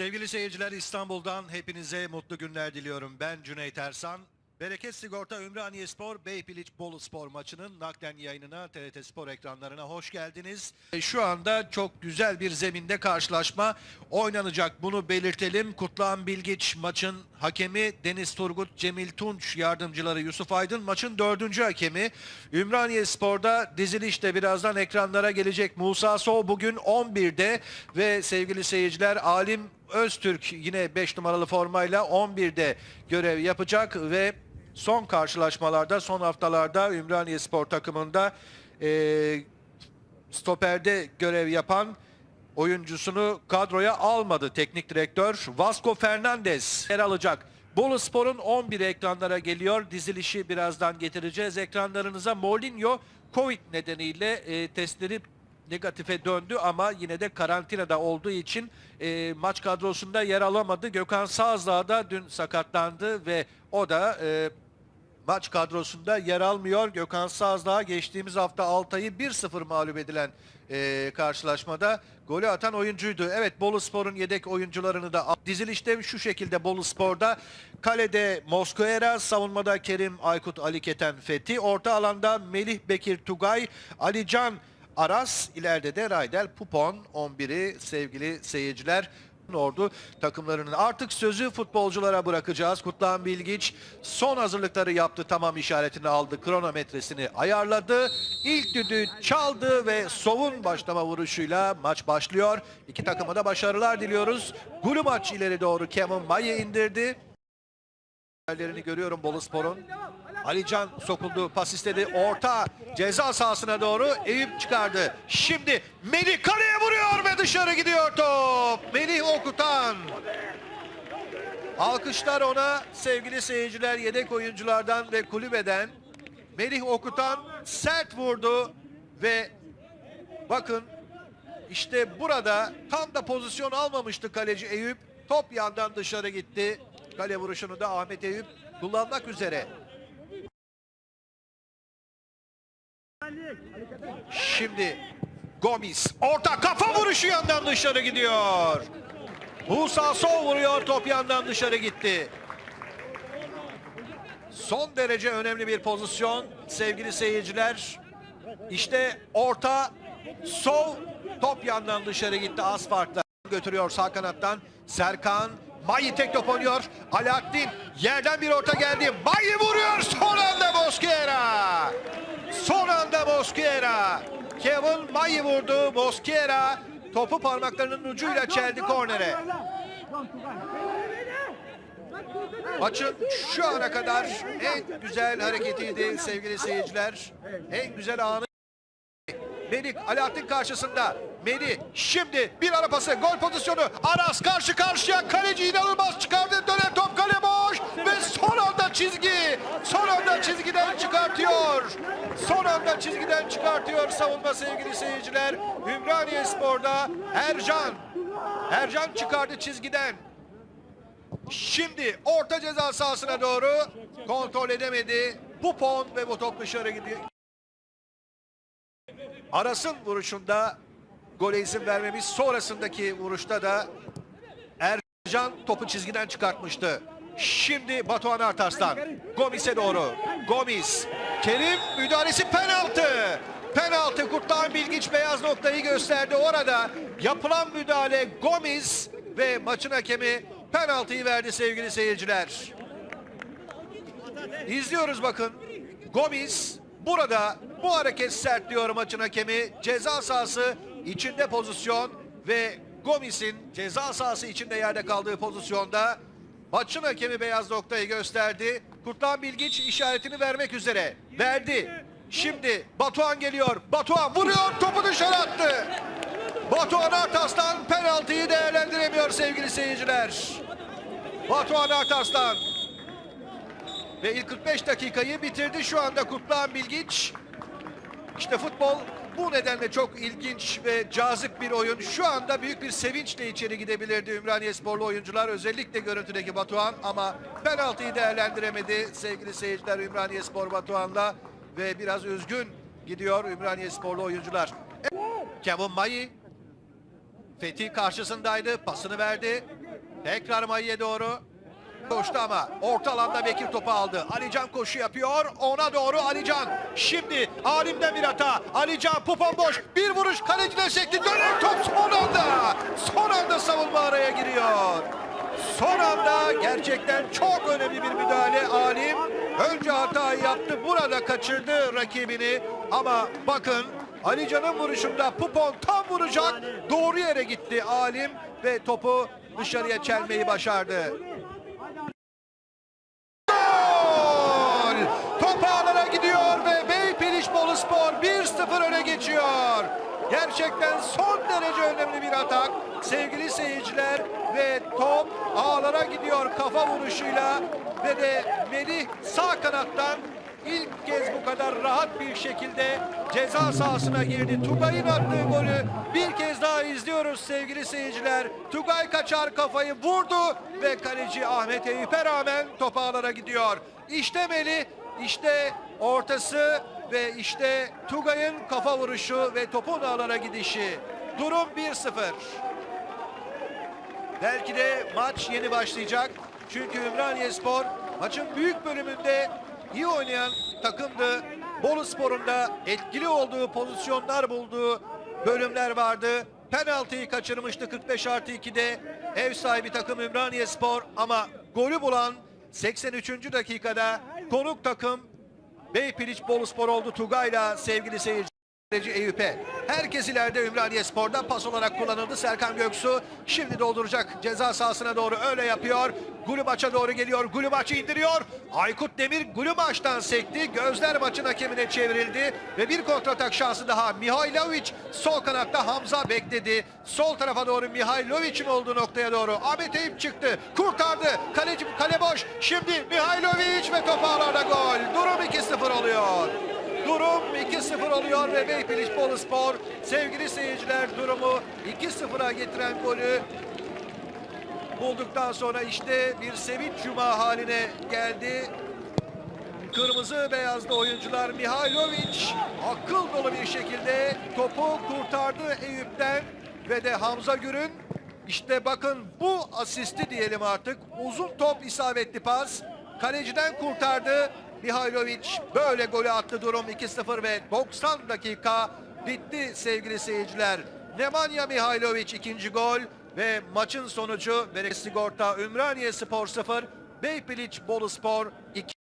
Sevgili seyirciler İstanbul'dan hepinize mutlu günler diliyorum. Ben Cüneyt Ersan. Bereket Sigorta Ümraniye Spor Beypiliç Bolu Spor maçının naklen yayınına TRT Spor ekranlarına hoş geldiniz. E, Şu anda çok güzel bir zeminde karşılaşma oynanacak. Bunu belirtelim. Kutluhan Bilgiç maçın hakemi Deniz Turgut, Cemil Tunç yardımcıları Yusuf Aydın maçın dördüncü hakemi. Ümraniye Spor'da dizilişte birazdan ekranlara gelecek. Musa Sow bugün 11'de ve sevgili seyirciler Alim Öztürk yine 5 numaralı formayla 11'de görev yapacak ve son karşılaşmalarda son haftalarda Ümraniye Spor takımında eee stoperde görev yapan oyuncusunu kadroya almadı teknik direktör. Vasco Fernandez yer alacak. Bolu Spor'un 11 ekranlara geliyor. Dizilişi birazdan getireceğiz ekranlarınıza. Mourinho Covid nedeniyle e, testleri negatife döndü ama yine de karantinada olduğu için e, maç kadrosunda yer alamadı. Gökhan Sağzdağ da dün sakatlandı ve o da e, maç kadrosunda yer almıyor. Gökhan Sazdağ geçtiğimiz hafta Altay'ı 1-0 mağlup edilen e, karşılaşmada golü atan oyuncuydu. Evet Bolu Spor'un yedek oyuncularını da dizilişte şu şekilde Bolu Spor'da kalede Mosquera, savunmada Kerim Aykut Ali Keten Fethi, orta alanda Melih Bekir Tugay, Ali Can Aras, ileride de Raydel Pupon 11'i sevgili seyirciler. Ordu takımlarının artık sözü futbolculara bırakacağız. Kutlan Bilgiç son hazırlıkları yaptı. Tamam işaretini aldı. Kronometresini ayarladı. İlk düdüğü çaldı ve Sov'un başlama vuruşuyla maç başlıyor. İki takıma da başarılar diliyoruz. Gulu maç ileri doğru Kevin Maye indirdi. Yerlerini görüyorum Bolu Spor'un. Alican sokuldu, pas istedi. Orta ceza sahasına doğru Eyüp çıkardı. Şimdi Melih kaleye vuruyor ve dışarı gidiyor top. Melih Okutan. Alkışlar ona sevgili seyirciler yedek oyunculardan ve kulübeden. Melih Okutan sert vurdu ve bakın işte burada tam da pozisyon almamıştı kaleci Eyüp. Top yandan dışarı gitti. Kale vuruşunu da Ahmet Eyüp kullanmak üzere. Şimdi Gomis orta kafa vuruşu yandan dışarı gidiyor. Musa Sol vuruyor top yandan dışarı gitti. Son derece önemli bir pozisyon sevgili seyirciler. İşte orta sol top yandan dışarı gitti az farkla götürüyor sağ kanattan Serkan Mayi tek top oynuyor. Alaaddin yerden bir orta geldi. Mayi vuruyor son anda Mosquera. Son anda Mosquera. Kevin Mayi vurdu. Mosquera topu parmaklarının ucuyla çeldi kornere. Maçın şu ana kadar en güzel hareketiydi sevgili seyirciler. En güzel anı. Melik Alaaddin karşısında. Melih şimdi bir ara pası gol pozisyonu. Aras karşı karşıya kaleci inanılmaz çıkardı. Dönen top kale boş ve son anda çizgi. Son anda çizgiden çıkartıyor. Son anda çizgiden çıkartıyor savunma sevgili seyirciler. Ümraniye Spor'da Ercan. Ercan çıkardı çizgiden. Şimdi orta ceza sahasına doğru kontrol edemedi. Pupon ve bu top dışarı gidiyor. Aras'ın vuruşunda gole izin vermemiş. Sonrasındaki vuruşta da Ercan topu çizgiden çıkartmıştı. Şimdi Batuhan Artarslan. Gomis'e doğru. Gomis. Kerim müdahalesi penaltı. Penaltı Kurtlan Bilgiç beyaz noktayı gösterdi. Orada yapılan müdahale Gomis ve maçın hakemi penaltıyı verdi sevgili seyirciler. İzliyoruz bakın. Gomis burada bu hareket sert diyor maçın hakemi. Ceza sahası içinde pozisyon ve Gomis'in ceza sahası içinde yerde kaldığı pozisyonda maçın hakemi beyaz noktayı gösterdi. Kurtlan Bilgiç işaretini vermek üzere. Verdi. Şimdi Batuhan geliyor. Batuhan vuruyor topu dışarı attı. Batuhan Artaslan penaltıyı değerlendiremiyor sevgili seyirciler. Batuhan Artaslan ve ilk 45 dakikayı bitirdi şu anda Kutluhan Bilgiç. İşte futbol bu nedenle çok ilginç ve cazip bir oyun. Şu anda büyük bir sevinçle içeri gidebilirdi Ümraniye sporlu oyuncular. Özellikle görüntüdeki Batuhan ama penaltıyı değerlendiremedi sevgili seyirciler Ümraniye Spor Batuhan'la ve biraz üzgün gidiyor Ümraniye sporlu oyuncular. Kevin Mayi Fethi karşısındaydı. Pasını verdi. Tekrar Mayı'ya doğru. Koştu ama orta alanda Bekir topu aldı. Alican koşu yapıyor. Ona doğru Alican. Şimdi Alim'den bir hata. Alican Pupon boş. Bir vuruş kalecine sekti. Dönen top son anda. Son anda savunma araya giriyor. Son anda gerçekten çok önemli bir müdahale Alim. Önce hatayı yaptı. Burada kaçırdı rakibini. Ama bakın Alican'ın vuruşunda Pupon tam vuracak. Doğru yere gitti Alim ve topu dışarıya çelmeyi başardı. Gol! Top ağlara gidiyor ve Beypiliş Boluspor 1-0 öne geçiyor. Gerçekten son derece önemli bir atak. Sevgili seyirciler ve top ağlara gidiyor kafa vuruşuyla ve de Melih sağ kanattan ilk kez bu kadar rahat bir şekilde ceza sahasına girdi. Tugay'ın attığı golü bir kez daha izliyoruz sevgili seyirciler. Tugay kaçar kafayı vurdu ve kaleci Ahmet Eyüp'e rağmen top ağlara gidiyor. İşte Melih, işte ortası ve işte Tugay'ın kafa vuruşu ve topun ağlara gidişi. Durum 1-0. Belki de maç yeni başlayacak. Çünkü Ümraniye Spor maçın büyük bölümünde iyi oynayan takımdı. Bolu Spor'un da etkili olduğu pozisyonlar bulduğu bölümler vardı. Penaltıyı kaçırmıştı 45 artı 2'de ev sahibi takım Ümraniye Spor ama golü bulan 83. dakikada konuk takım Beypiliç Bolu Spor oldu Tugay'la sevgili seyirci. Kaleci Eyüp'e. Herkes ileride Ümraniye Spor'da pas olarak kullanıldı. Serkan Göksu şimdi dolduracak ceza sahasına doğru öyle yapıyor. Gulubaç'a doğru geliyor. Gulubaç'ı indiriyor. Aykut Demir Gulubaç'tan sekti. Gözler maçın hakemine çevrildi. Ve bir kontratak şansı daha. Mihailovic sol kanatta Hamza bekledi. Sol tarafa doğru Mihailovic'in olduğu noktaya doğru. Ahmet Eyüp çıktı. Kurtardı. Kaleci kale boş. Şimdi Mihailovic ve top gol. Durum 2-0 oluyor. Durum 2-0 oluyor ve Beypiliş Boluspor sevgili seyirciler durumu 2-0'a getiren golü bulduktan sonra işte bir sevinç cuma haline geldi. Kırmızı beyazlı oyuncular Mihailovic akıl dolu bir şekilde topu kurtardı Eyüp'ten ve de Hamza Gür'ün işte bakın bu asisti diyelim artık. Uzun top isabetli pas. Kaleciden kurtardı. Mihailovic böyle golü attı durum 2-0 ve 90 dakika bitti sevgili seyirciler. Nemanja Mihailovic ikinci gol ve maçın sonucu Berek Sigorta Ümraniye Spor 0 Beypiliç Bolu Spor 2